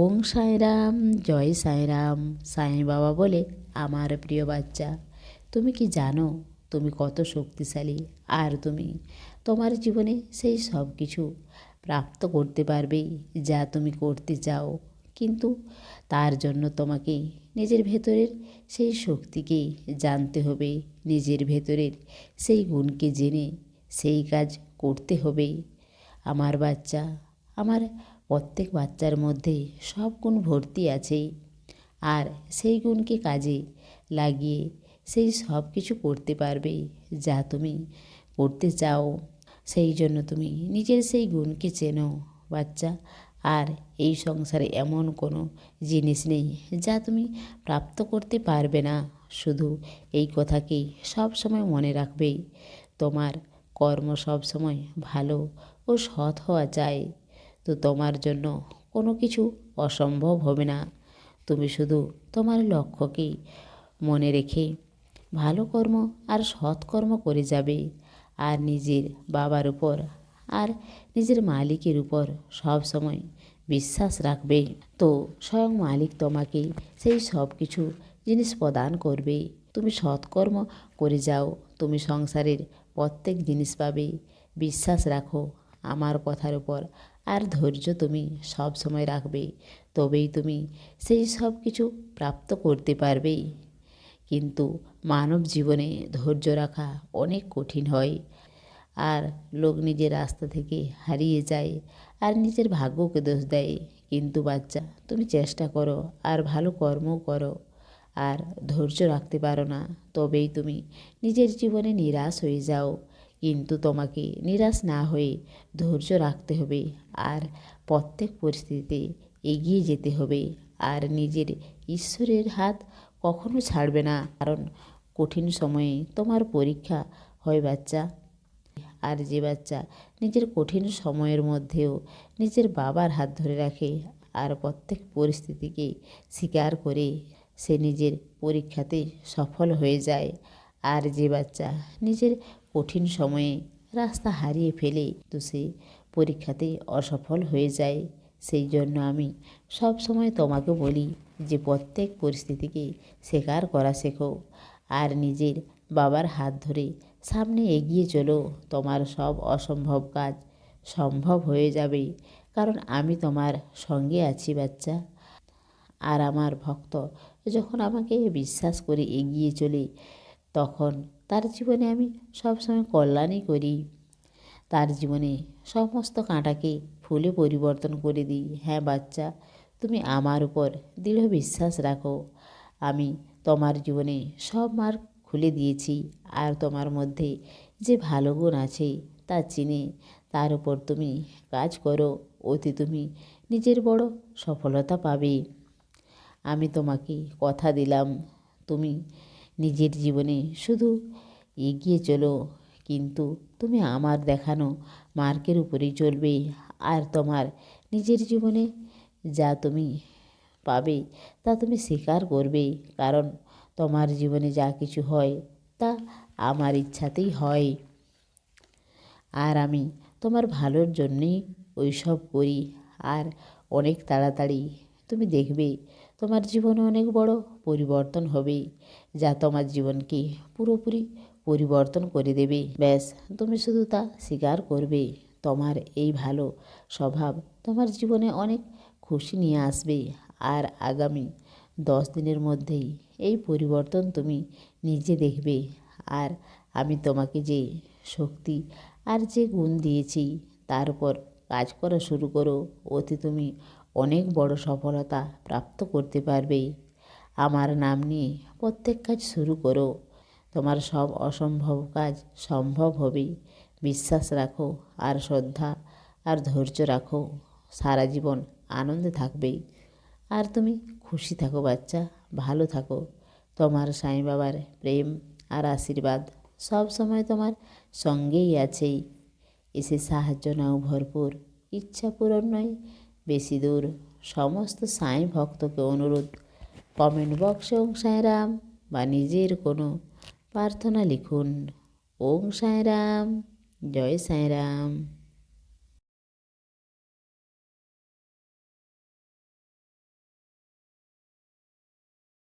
ওং সাঁইরাম, জয় সাঁইরাম, সাঁই বাবা বলে আমার প্রিয় বাচ্চা। তুমি কি জানো, তুমি কত শক্তিশালী, আর তুমি তোমার জীবনে সেই সব কিছু প্রাপ্ত করতে পারবে যা তুমি করতে চাও। কিন্তু তার জন্য তোমাকে নিজের ভেতরের সেই শক্তিকে জানতে হবে, নিজের ভেতরের সেই গুণকে জেনে সেই কাজ করতে হবে। আমার বাচ্চা, আমার প্রত্যেক বাচ্চার মধ্যে সব গুণ ভর্তি আছে আর সেই গুণকে কাজে লাগিয়ে সেই সব কিছু করতে পারবে যা তুমি করতে চাও। সেই জন্য তুমি নিজের সেই গুণকে চেনো বাচ্চা। আর এই সংসারে এমন কোনো জিনিস নেই যা তুমি প্রাপ্ত করতে পারবে না। শুধু এই কথাকেই সব সময় মনে রাখবে। তোমার কর্ম সব সময় ভালো ও সৎ হওয়া চাই। তো তোমার জন্য কোনো কিছু অসম্ভব হবে না। তুমি শুধু তোমার লক্ষ্যকেই মনে রেখে ভালো কর্ম আর সৎকর্ম করে যাবে। আর নিজের বাবার উপর আর নিজের মালিকের উপর সব সময় বিশ্বাস রাখবে। তো স্বয়ং মালিক তোমাকে সেই সব কিছু জিনিস প্রদান করবে। তুমি সৎকর্ম করে যাও। তুমি সংসারের প্রত্যেক জিনিস পাবে। বিশ্বাস রাখো আমার কথার উপর। আর ধৈর্য তুমি সব সময় রাখবে, তবেই তুমি সেই সব কিছু প্রাপ্ত করতে পারবে। কিন্তু মানব জীবনে ধৈর্য রাখা অনেক কঠিন হয়। আর লোক নিজের রাস্তা থেকে হারিয়ে যায় আর নিজের ভাগ্যকে দোষ দেয়। কিন্তু বাচ্চা, তুমি চেষ্টা করো আর ভালো কর্মও করো। আর ধৈর্য রাখতে পারো না, তবেই তুমি নিজের জীবনে নিরাশ হয়ে যাও। কিন্তু তোমাকে নিরাশ না হয়ে ধৈর্য রাখতে হবে আর প্রত্যেক পরিস্থিতিতে এগিয়ে যেতে হবে আর নিজের ঈশ্বরের হাত কখনো ছাড়বে না। কারণ কঠিন সময়ে তোমার পরীক্ষা হয় বাচ্চা। আর যে বাচ্চা নিজের কঠিন সময়ের মধ্যেও নিজের বাবার হাত ধরে রাখে আর প্রত্যেক পরিস্থিতিকে স্বীকার করে সে নিজের পরীক্ষাতে সফল হয়ে যায়। আর যে বাচ্চা নিজের কঠিন সময়ে রাস্তা হারিয়ে ফেলে তো সে পরীক্ষাতে অসফল হয়ে যায়। সেই জন্য আমি সব সময় তোমাকে বলি যে প্রত্যেক পরিস্থিতিকে স্বীকার করা শেখো আর নিজের বাবার হাত ধরে সামনে এগিয়ে চলো। তোমার সব অসম্ভব কাজ সম্ভব হয়ে যাবে কারণ আমি তোমার সঙ্গে আছি বাচ্চা। আর আমার ভক্ত যখন আমাকে বিশ্বাস করে এগিয়ে চলে তখন তার জীবনে আমি সবসময় কল্যাণই করি। তার জীবনে সমস্ত কাঁটাকে ফুলে পরিবর্তন করে দিই। হ্যাঁ বাচ্চা, তুমি আমার উপর দৃঢ় বিশ্বাস রাখো। আমি তোমার জীবনে সব মার্গ খুলে দিয়েছি আর তোমার মধ্যে যে ভালো গুণ আছে তা চিনে তার উপর তুমি কাজ করো, অতি তুমি নিজের বড় সফলতা পাবে। আমি তোমাকে কথা দিলাম, তুমি নিজের জীবনে। শুধু এগিয়ে চলো, কিন্তু তুমি আমার দেখানো মার্কের উপরেই চলবে। আর তোমার নিজের জীবনে যা তুমি পাবে, তা তুমি স্বীকার করবে। কারণ তোমার জীবনে যা কিছু হয়, তা আমার ইচ্ছাতেই হয়। আর আমি তোমার ভালোর জন্যেই ওইসব করি। আর অনেক তাড়াতাড়ি তুমি দেখবে তোমার জীবনে অনেক বড় পরিবর্তন হবে যা তোমার জীবনকে পুরোপুরি পরিবর্তন করে দেবে। ব্যাস, তুমি শুধু তা স্বীকার করবে। তোমার এই ভালো স্বভাব তোমার জীবনে অনেক খুশি নিয়ে আসবে। আর আগামী দশ দিনের মধ্যেই এই পরিবর্তন তুমি নিজে দেখবে। আর আমি তোমাকে যে শক্তি আর যে গুণ দিয়েছি, তার উপর কাজ করা শুরু করো। অতি তুমি অনেক বড় সফলতা প্রাপ্ত করতে পারবে। আমার নাম নিয়ে প্রত্যেক কাজ শুরু করো। তোমার সব অসম্ভব কাজ সম্ভব হবে। বিশ্বাস রাখো, আর শ্রদ্ধা, আর ধৈর্য রাখো। সারা জীবন আনন্দে থাকবে। আর তুমি খুশি থাকো বাচ্চা, ভালো থাকো। তোমার সাই বাবার প্রেম আর আশীর্বাদ সব সময় তোমার সঙ্গেই আছেই এসে সাহায্য নাও ভরপুর। ইচ্ছা পূরণ নয় বেশি দূর, সমস্ত সাঁই ভক্তকে অনুরোধ। কমেন্ট বক্সে ওং সাঁয়রাম বা নিজের কোনো প্রার্থনা লিখুন। ওং সাঁয়রাম জয় সাঁয়রাম